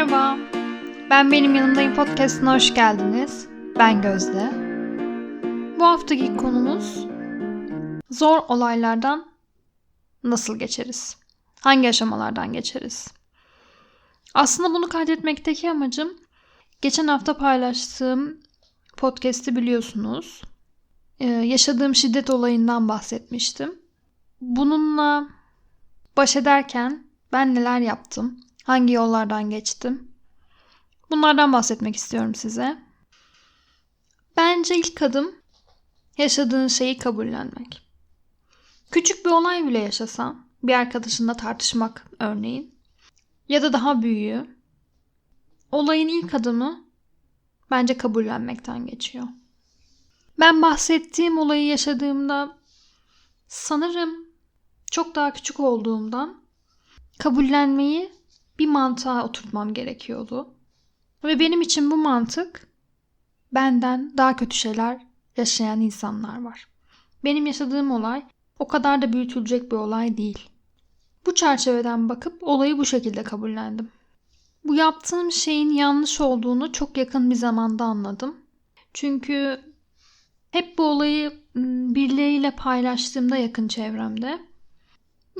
Merhaba. Ben Benim Yanımdayım podcastına hoş geldiniz. Ben Gözde. Bu haftaki konumuz zor olaylardan nasıl geçeriz? Hangi aşamalardan geçeriz? Aslında bunu kaydetmekteki amacım geçen hafta paylaştığım podcast'i biliyorsunuz. Ee, yaşadığım şiddet olayından bahsetmiştim. Bununla baş ederken ben neler yaptım? Hangi yollardan geçtim? Bunlardan bahsetmek istiyorum size. Bence ilk adım yaşadığın şeyi kabullenmek. Küçük bir olay bile yaşasan, bir arkadaşınla tartışmak örneğin ya da daha büyüğü. Olayın ilk adımı bence kabullenmekten geçiyor. Ben bahsettiğim olayı yaşadığımda sanırım çok daha küçük olduğumdan kabullenmeyi bir mantığa oturtmam gerekiyordu. Ve benim için bu mantık benden daha kötü şeyler yaşayan insanlar var. Benim yaşadığım olay o kadar da büyütülecek bir olay değil. Bu çerçeveden bakıp olayı bu şekilde kabullendim. Bu yaptığım şeyin yanlış olduğunu çok yakın bir zamanda anladım. Çünkü hep bu olayı birileriyle paylaştığımda yakın çevremde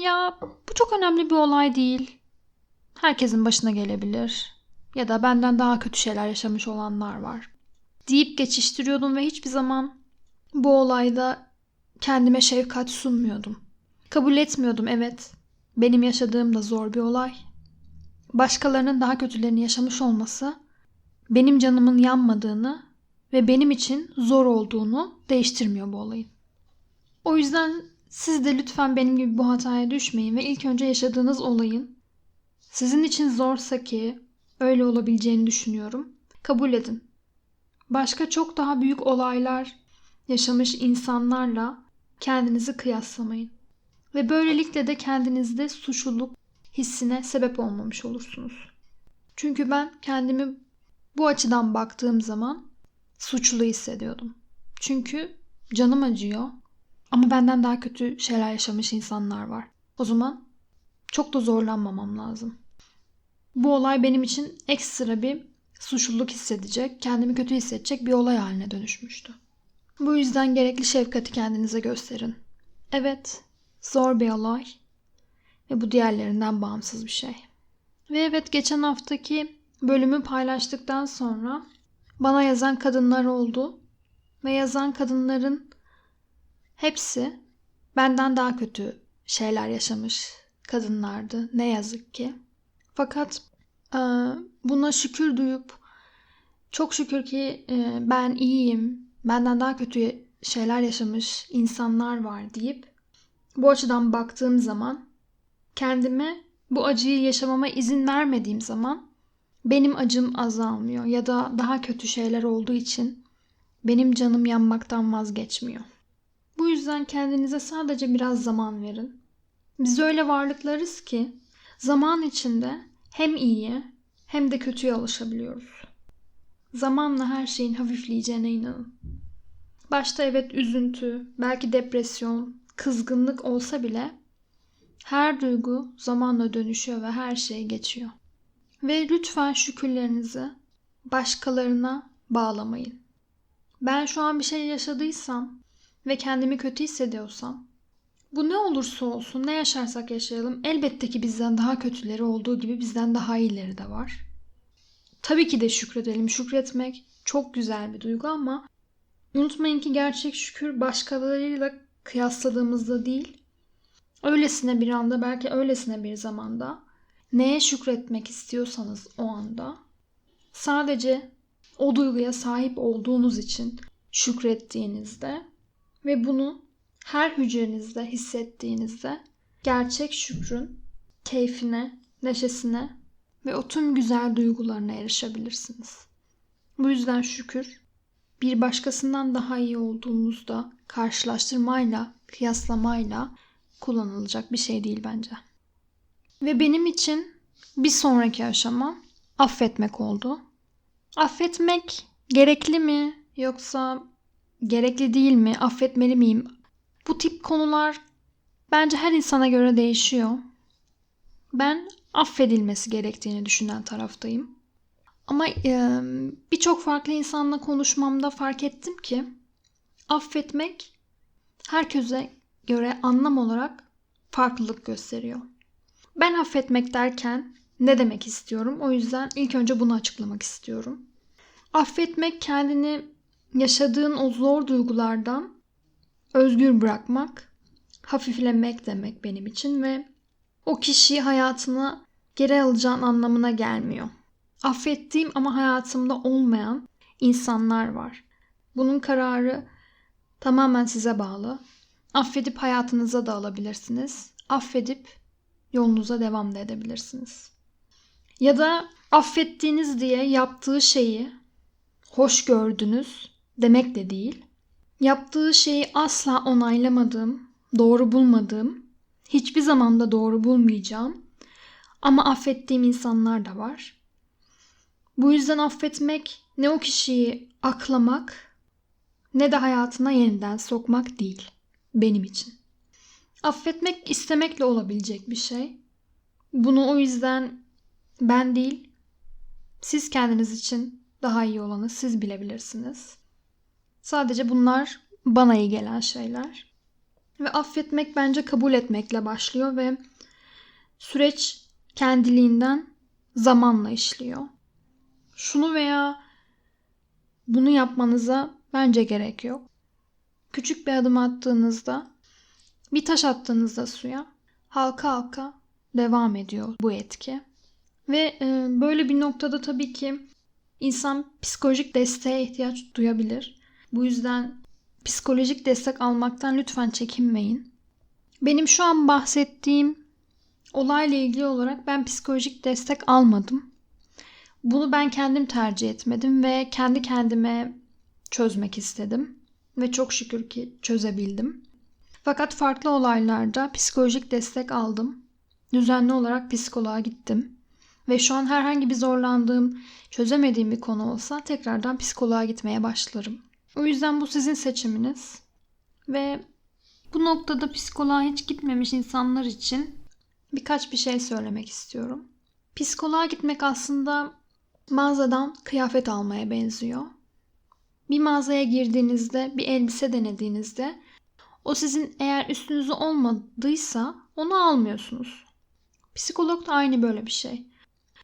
ya bu çok önemli bir olay değil. Herkesin başına gelebilir. Ya da benden daha kötü şeyler yaşamış olanlar var. Deyip geçiştiriyordum ve hiçbir zaman bu olayda kendime şefkat sunmuyordum. Kabul etmiyordum evet. Benim yaşadığım da zor bir olay. Başkalarının daha kötülerini yaşamış olması benim canımın yanmadığını ve benim için zor olduğunu değiştirmiyor bu olayın. O yüzden siz de lütfen benim gibi bu hataya düşmeyin ve ilk önce yaşadığınız olayın sizin için zorsa ki öyle olabileceğini düşünüyorum. Kabul edin. Başka çok daha büyük olaylar yaşamış insanlarla kendinizi kıyaslamayın. Ve böylelikle de kendinizde suçluluk hissine sebep olmamış olursunuz. Çünkü ben kendimi bu açıdan baktığım zaman suçlu hissediyordum. Çünkü canım acıyor ama benden daha kötü şeyler yaşamış insanlar var. O zaman çok da zorlanmamam lazım. Bu olay benim için ekstra bir suçluluk hissedecek, kendimi kötü hissedecek bir olay haline dönüşmüştü. Bu yüzden gerekli şefkati kendinize gösterin. Evet, zor bir olay ve bu diğerlerinden bağımsız bir şey. Ve evet geçen haftaki bölümü paylaştıktan sonra bana yazan kadınlar oldu ve yazan kadınların hepsi benden daha kötü şeyler yaşamış kadınlardı ne yazık ki. Fakat e, buna şükür duyup çok şükür ki e, ben iyiyim, benden daha kötü şeyler yaşamış insanlar var deyip bu açıdan baktığım zaman kendime bu acıyı yaşamama izin vermediğim zaman benim acım azalmıyor ya da daha kötü şeyler olduğu için benim canım yanmaktan vazgeçmiyor. Bu yüzden kendinize sadece biraz zaman verin. Biz öyle varlıklarız ki zaman içinde hem iyiye hem de kötüye alışabiliyoruz. Zamanla her şeyin hafifleyeceğine inanın. Başta evet üzüntü, belki depresyon, kızgınlık olsa bile her duygu zamanla dönüşüyor ve her şey geçiyor. Ve lütfen şükürlerinizi başkalarına bağlamayın. Ben şu an bir şey yaşadıysam ve kendimi kötü hissediyorsam bu ne olursa olsun ne yaşarsak yaşayalım elbette ki bizden daha kötüleri olduğu gibi bizden daha iyileri de var. Tabii ki de şükredelim. Şükretmek çok güzel bir duygu ama unutmayın ki gerçek şükür başkalarıyla kıyasladığımızda değil, öylesine bir anda belki öylesine bir zamanda neye şükretmek istiyorsanız o anda sadece o duyguya sahip olduğunuz için şükrettiğinizde ve bunu her hücrenizde hissettiğinizde gerçek şükrün keyfine, neşesine ve o tüm güzel duygularına erişebilirsiniz. Bu yüzden şükür bir başkasından daha iyi olduğumuzda karşılaştırmayla, kıyaslamayla kullanılacak bir şey değil bence. Ve benim için bir sonraki aşama affetmek oldu. Affetmek gerekli mi yoksa gerekli değil mi? Affetmeli miyim? Bu tip konular bence her insana göre değişiyor. Ben affedilmesi gerektiğini düşünen taraftayım. Ama e, birçok farklı insanla konuşmamda fark ettim ki affetmek herkese göre anlam olarak farklılık gösteriyor. Ben affetmek derken ne demek istiyorum? O yüzden ilk önce bunu açıklamak istiyorum. Affetmek kendini yaşadığın o zor duygulardan özgür bırakmak, hafiflemek demek benim için ve o kişiyi hayatına geri alacağın anlamına gelmiyor. Affettiğim ama hayatımda olmayan insanlar var. Bunun kararı tamamen size bağlı. Affedip hayatınıza da alabilirsiniz. Affedip yolunuza devam da edebilirsiniz. Ya da affettiğiniz diye yaptığı şeyi hoş gördünüz demek de değil. Yaptığı şeyi asla onaylamadığım, doğru bulmadığım, hiçbir zamanda doğru bulmayacağım ama affettiğim insanlar da var. Bu yüzden affetmek ne o kişiyi aklamak ne de hayatına yeniden sokmak değil benim için. Affetmek istemekle olabilecek bir şey. Bunu o yüzden ben değil, siz kendiniz için daha iyi olanı siz bilebilirsiniz. Sadece bunlar bana iyi gelen şeyler. Ve affetmek bence kabul etmekle başlıyor ve süreç kendiliğinden zamanla işliyor. Şunu veya bunu yapmanıza bence gerek yok. Küçük bir adım attığınızda, bir taş attığınızda suya halka halka devam ediyor bu etki. Ve e, böyle bir noktada tabii ki insan psikolojik desteğe ihtiyaç duyabilir. Bu yüzden psikolojik destek almaktan lütfen çekinmeyin. Benim şu an bahsettiğim olayla ilgili olarak ben psikolojik destek almadım. Bunu ben kendim tercih etmedim ve kendi kendime çözmek istedim ve çok şükür ki çözebildim. Fakat farklı olaylarda psikolojik destek aldım. Düzenli olarak psikoloğa gittim. Ve şu an herhangi bir zorlandığım, çözemediğim bir konu olsa tekrardan psikoloğa gitmeye başlarım. O yüzden bu sizin seçiminiz. Ve bu noktada psikoloğa hiç gitmemiş insanlar için birkaç bir şey söylemek istiyorum. Psikoloğa gitmek aslında mağazadan kıyafet almaya benziyor. Bir mağazaya girdiğinizde, bir elbise denediğinizde o sizin eğer üstünüzü olmadıysa onu almıyorsunuz. Psikolog da aynı böyle bir şey.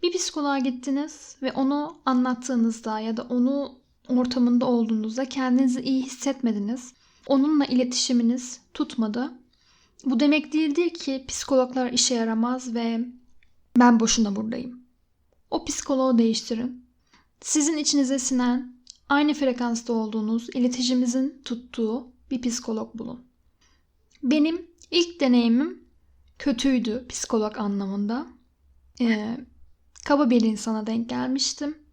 Bir psikoloğa gittiniz ve onu anlattığınızda ya da onu ortamında olduğunuzda kendinizi iyi hissetmediniz. Onunla iletişiminiz tutmadı. Bu demek değildir ki psikologlar işe yaramaz ve ben boşuna buradayım. O psikoloğu değiştirin. Sizin içinize sinen, aynı frekansta olduğunuz, iletişimimizin tuttuğu bir psikolog bulun. Benim ilk deneyimim kötüydü psikolog anlamında. Ee, kaba bir insana denk gelmiştim.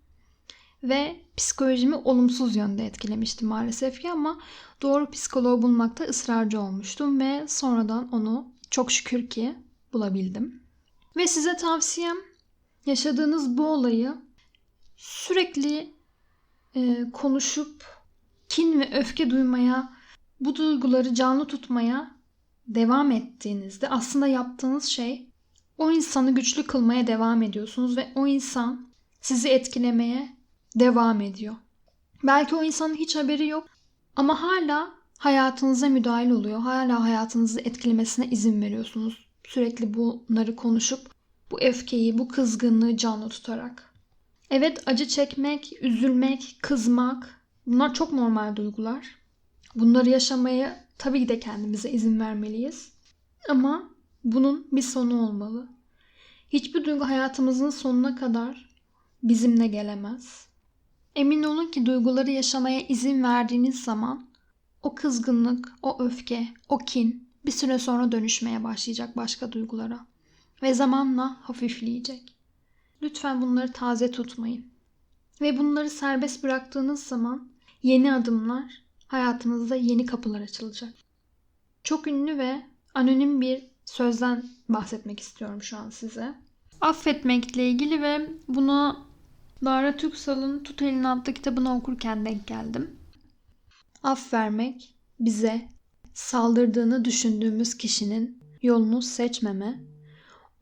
Ve psikolojimi olumsuz yönde etkilemişti maalesef ki ama doğru psikoloğu bulmakta ısrarcı olmuştum ve sonradan onu çok şükür ki bulabildim. Ve size tavsiyem yaşadığınız bu olayı sürekli e, konuşup kin ve öfke duymaya, bu duyguları canlı tutmaya devam ettiğinizde aslında yaptığınız şey o insanı güçlü kılmaya devam ediyorsunuz ve o insan sizi etkilemeye devam ediyor. Belki o insanın hiç haberi yok ama hala hayatınıza müdahil oluyor. Hala hayatınızı etkilemesine izin veriyorsunuz. Sürekli bunları konuşup bu öfkeyi, bu kızgınlığı canlı tutarak. Evet acı çekmek, üzülmek, kızmak bunlar çok normal duygular. Bunları yaşamaya tabii ki de kendimize izin vermeliyiz. Ama bunun bir sonu olmalı. Hiçbir duygu hayatımızın sonuna kadar bizimle gelemez. Emin olun ki duyguları yaşamaya izin verdiğiniz zaman o kızgınlık, o öfke, o kin bir süre sonra dönüşmeye başlayacak başka duygulara ve zamanla hafifleyecek. Lütfen bunları taze tutmayın. Ve bunları serbest bıraktığınız zaman yeni adımlar hayatınızda yeni kapılar açılacak. Çok ünlü ve anonim bir sözden bahsetmek istiyorum şu an size. Affetmekle ilgili ve bunu Lara Türksal'ın Tut Elini adlı kitabını okurken denk geldim. Af vermek bize saldırdığını düşündüğümüz kişinin yolunu seçmeme,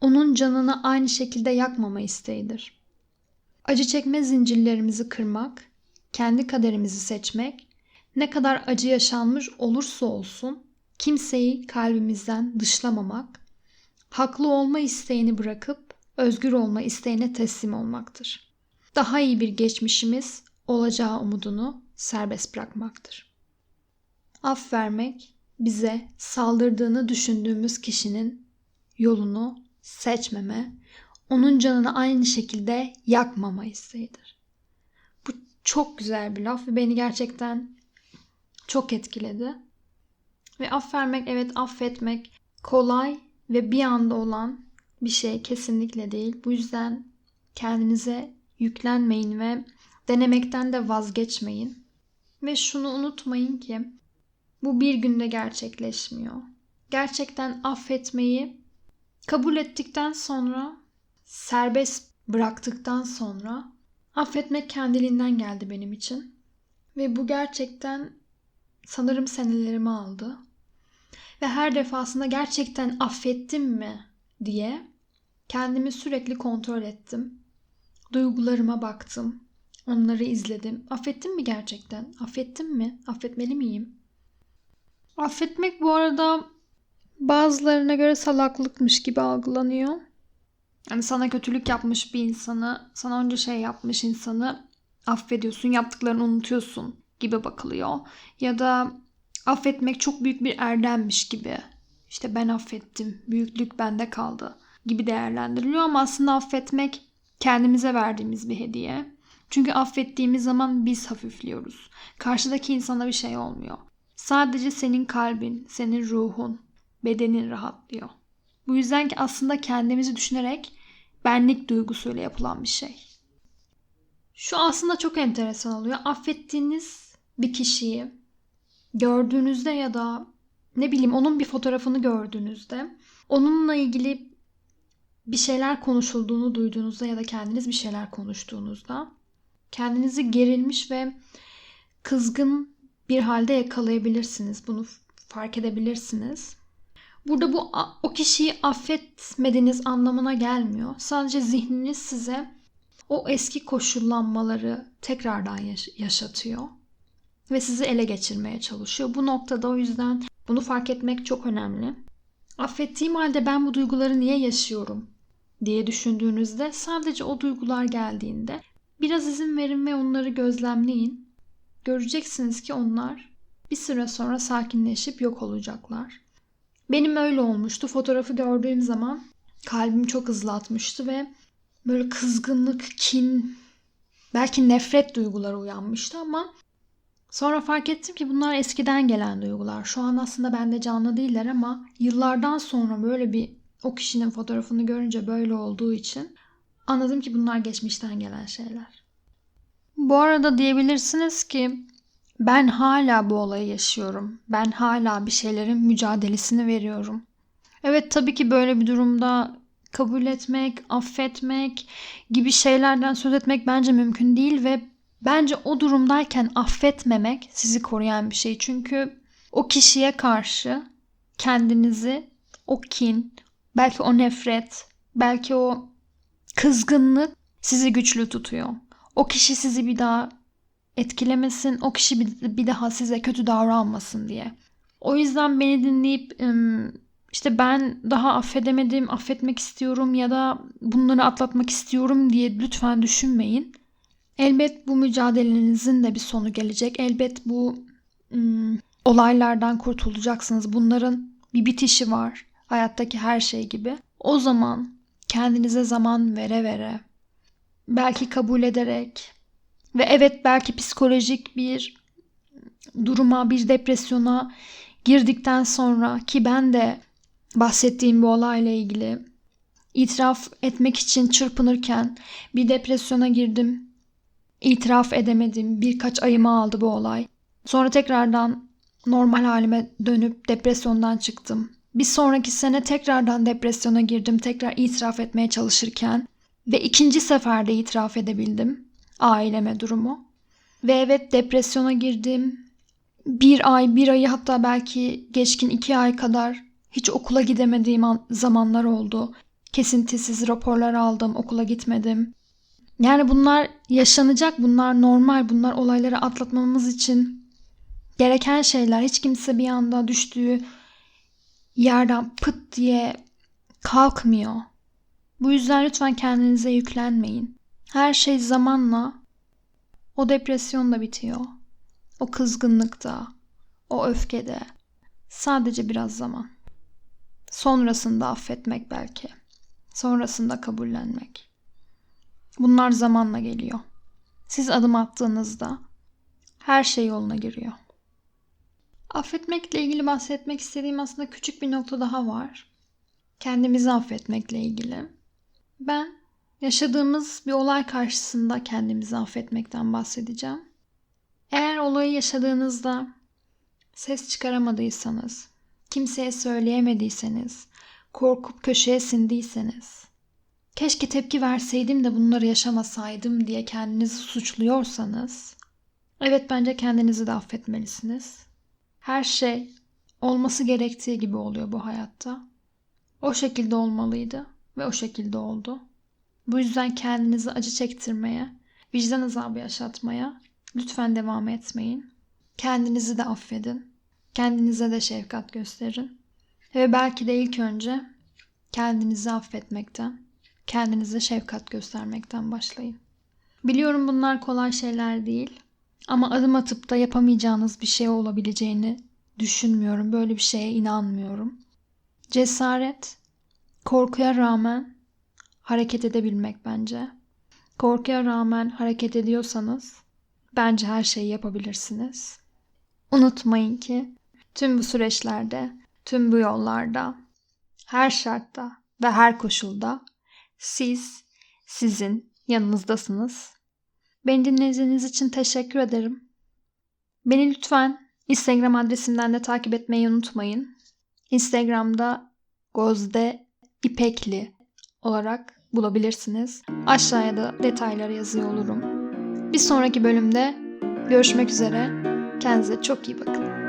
onun canını aynı şekilde yakmama isteğidir. Acı çekme zincirlerimizi kırmak, kendi kaderimizi seçmek, ne kadar acı yaşanmış olursa olsun kimseyi kalbimizden dışlamamak, haklı olma isteğini bırakıp özgür olma isteğine teslim olmaktır. Daha iyi bir geçmişimiz olacağı umudunu serbest bırakmaktır. Af vermek bize saldırdığını düşündüğümüz kişinin yolunu seçmeme, onun canını aynı şekilde yakmama isteğidir. Bu çok güzel bir laf ve beni gerçekten çok etkiledi. Ve affetmek, evet affetmek kolay ve bir anda olan bir şey kesinlikle değil. Bu yüzden kendinize yüklenmeyin ve denemekten de vazgeçmeyin. Ve şunu unutmayın ki bu bir günde gerçekleşmiyor. Gerçekten affetmeyi kabul ettikten sonra, serbest bıraktıktan sonra affetmek kendiliğinden geldi benim için. Ve bu gerçekten sanırım senelerimi aldı. Ve her defasında gerçekten affettim mi diye kendimi sürekli kontrol ettim. Duygularıma baktım. Onları izledim. Affettim mi gerçekten? Affettim mi? Affetmeli miyim? Affetmek bu arada bazılarına göre salaklıkmış gibi algılanıyor. Yani sana kötülük yapmış bir insanı, sana önce şey yapmış insanı affediyorsun, yaptıklarını unutuyorsun gibi bakılıyor. Ya da affetmek çok büyük bir erdemmiş gibi. İşte ben affettim, büyüklük bende kaldı gibi değerlendiriliyor ama aslında affetmek kendimize verdiğimiz bir hediye. Çünkü affettiğimiz zaman biz hafifliyoruz. Karşıdaki insana bir şey olmuyor. Sadece senin kalbin, senin ruhun, bedenin rahatlıyor. Bu yüzden ki aslında kendimizi düşünerek benlik duygusuyla yapılan bir şey. Şu aslında çok enteresan oluyor. Affettiğiniz bir kişiyi gördüğünüzde ya da ne bileyim onun bir fotoğrafını gördüğünüzde onunla ilgili bir şeyler konuşulduğunu duyduğunuzda ya da kendiniz bir şeyler konuştuğunuzda kendinizi gerilmiş ve kızgın bir halde yakalayabilirsiniz. Bunu fark edebilirsiniz. Burada bu o kişiyi affetmediğiniz anlamına gelmiyor. Sadece zihniniz size o eski koşullanmaları tekrardan yaşatıyor ve sizi ele geçirmeye çalışıyor. Bu noktada o yüzden bunu fark etmek çok önemli. Affettiğim halde ben bu duyguları niye yaşıyorum diye düşündüğünüzde sadece o duygular geldiğinde biraz izin verin ve onları gözlemleyin. Göreceksiniz ki onlar bir süre sonra sakinleşip yok olacaklar. Benim öyle olmuştu. Fotoğrafı gördüğüm zaman kalbim çok hızlı atmıştı ve böyle kızgınlık, kin, belki nefret duyguları uyanmıştı ama sonra fark ettim ki bunlar eskiden gelen duygular. Şu an aslında bende canlı değiller ama yıllardan sonra böyle bir o kişinin fotoğrafını görünce böyle olduğu için anladım ki bunlar geçmişten gelen şeyler. Bu arada diyebilirsiniz ki ben hala bu olayı yaşıyorum. Ben hala bir şeylerin mücadelesini veriyorum. Evet tabii ki böyle bir durumda kabul etmek, affetmek gibi şeylerden söz etmek bence mümkün değil ve bence o durumdayken affetmemek sizi koruyan bir şey. Çünkü o kişiye karşı kendinizi o kin, belki o nefret, belki o kızgınlık sizi güçlü tutuyor. O kişi sizi bir daha etkilemesin, o kişi bir daha size kötü davranmasın diye. O yüzden beni dinleyip işte ben daha affedemedim, affetmek istiyorum ya da bunları atlatmak istiyorum diye lütfen düşünmeyin. Elbet bu mücadelenizin de bir sonu gelecek. Elbet bu ım, olaylardan kurtulacaksınız. Bunların bir bitişi var. Hayattaki her şey gibi. O zaman kendinize zaman vere vere, belki kabul ederek, ve evet belki psikolojik bir duruma, bir depresyona girdikten sonra ki ben de bahsettiğim bu olayla ilgili itiraf etmek için çırpınırken bir depresyona girdim. İtiraf edemedim. Birkaç ayımı aldı bu olay. Sonra tekrardan normal halime dönüp depresyondan çıktım. Bir sonraki sene tekrardan depresyona girdim. Tekrar itiraf etmeye çalışırken ve ikinci seferde itiraf edebildim aileme durumu. Ve evet depresyona girdim. Bir ay, bir ayı hatta belki geçkin iki ay kadar hiç okula gidemediğim zamanlar oldu. Kesintisiz raporlar aldım, okula gitmedim. Yani bunlar yaşanacak, bunlar normal, bunlar olayları atlatmamız için gereken şeyler. Hiç kimse bir anda düştüğü yerden pıt diye kalkmıyor. Bu yüzden lütfen kendinize yüklenmeyin. Her şey zamanla o depresyon da bitiyor. O kızgınlıkta, o öfkede. Sadece biraz zaman. Sonrasında affetmek belki. Sonrasında kabullenmek. Bunlar zamanla geliyor. Siz adım attığınızda her şey yoluna giriyor. Affetmekle ilgili bahsetmek istediğim aslında küçük bir nokta daha var. Kendimizi affetmekle ilgili. Ben yaşadığımız bir olay karşısında kendimizi affetmekten bahsedeceğim. Eğer olayı yaşadığınızda ses çıkaramadıysanız, kimseye söyleyemediyseniz, korkup köşeye sindiyseniz, keşke tepki verseydim de bunları yaşamasaydım diye kendinizi suçluyorsanız, evet bence kendinizi de affetmelisiniz. Her şey olması gerektiği gibi oluyor bu hayatta. O şekilde olmalıydı ve o şekilde oldu. Bu yüzden kendinizi acı çektirmeye, vicdan azabı yaşatmaya lütfen devam etmeyin. Kendinizi de affedin. Kendinize de şefkat gösterin. Ve belki de ilk önce kendinizi affetmekten, kendinize şefkat göstermekten başlayın. Biliyorum bunlar kolay şeyler değil. Ama adım atıp da yapamayacağınız bir şey olabileceğini düşünmüyorum. Böyle bir şeye inanmıyorum. Cesaret, korkuya rağmen hareket edebilmek bence. Korkuya rağmen hareket ediyorsanız bence her şeyi yapabilirsiniz. Unutmayın ki tüm bu süreçlerde, tüm bu yollarda, her şartta ve her koşulda siz sizin yanınızdasınız. Beni dinlediğiniz için teşekkür ederim. Beni lütfen Instagram adresimden de takip etmeyi unutmayın. Instagram'da Gözde İpekli olarak bulabilirsiniz. Aşağıya da detayları yazıyor olurum. Bir sonraki bölümde görüşmek üzere. Kendinize çok iyi bakın.